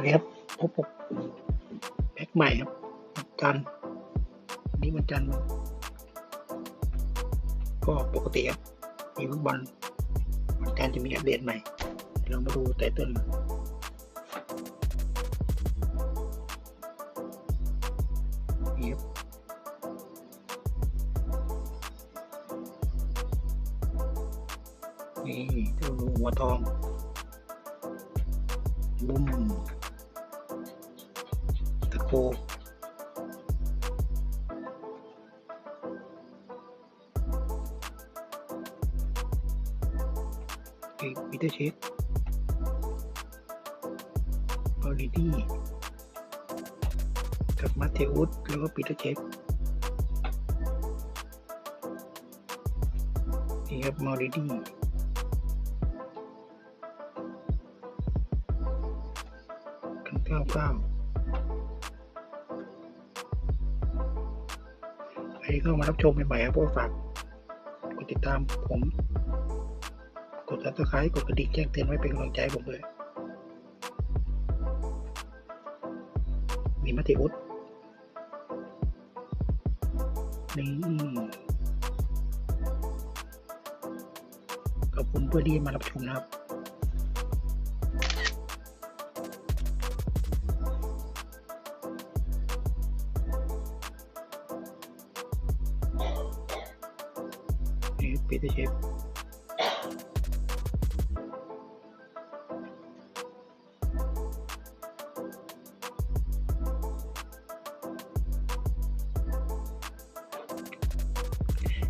วัสดีครับพบกับแพ็กใหม่ครับจันทร์วันนี้วันจันก็ปกติครับมีฟุตบอลวันจันทร์จะมีอัปเดตใหม่เรามาดูไตเติ้ลนี่ครับนี่เจ้าหัวทองบุ้ม ตะโคเอกปีเตอร์เชฟบอลดี้กับมาเทอุสแล้วก็ปีเตอร์เชฟนี่ครับมอริดี้กันเก้าเก้า รเข้ามารับชมใหม่ๆครับก็ฝากกดติดตามผม กดซับสไครต์กดกระดิ่งแจ้งเตือนไว้เป็นกำลังใจผมเลย มีมัติอุสนี่ขอบคุณเพื่อนที่มารับชมนะครับ ปีเตอร์เชฟ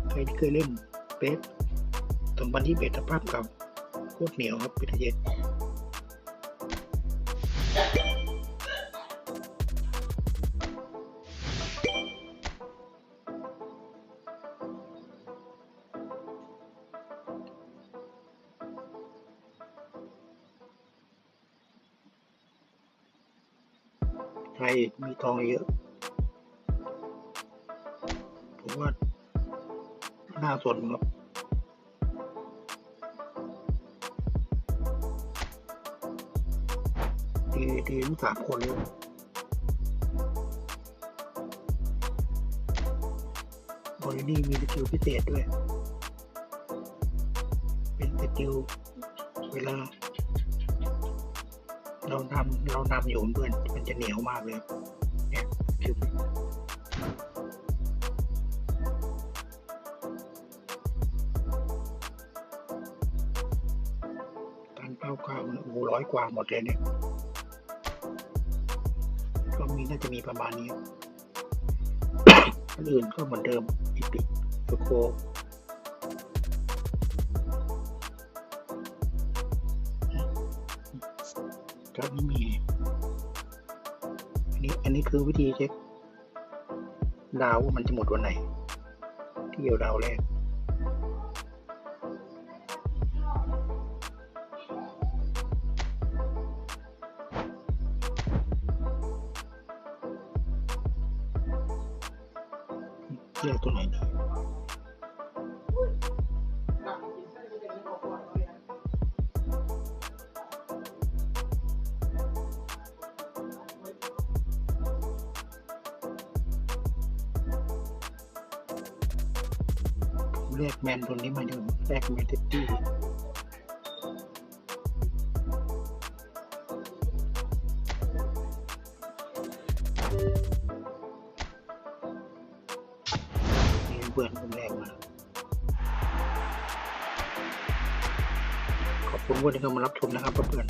ใครที่เคยเล่นเป๊ปตอนวันที่เบสสภาพเก่าโคตรเหนียวครับปีเตอร์เชฟ ใครมีทองเยอะ ผมว่า น่าสนครับดีดีทั้งสามคนเลยบรินี่มีสกิลพิเศษด้วย เป็นสกิลเวลา เรานำเรานำอยู่เพื่อนมันจะเหนียวมากเลยเนี่ยคือการเป้าข้าวโอ้ร้อยกว่าหมดเลยเนี่ยก็มีน่าจะมีประมาณนี้อันอื่นก็เหมือนเดิมอีปิสโค ครับไม่มี อันนี้อันนี้คือวิธีเช็คดาวว่ามันจะหมดวันไหน ที่เดียวดาวแรกเลือกตัวไหนดี ผมเลือกแมนตัวนี้มาดูแรกแมนเทตตี้นี่เพื่อนผมแรกมาขอบคุณเพื่อนที่เข้ามารับชมนะครับเพื่อน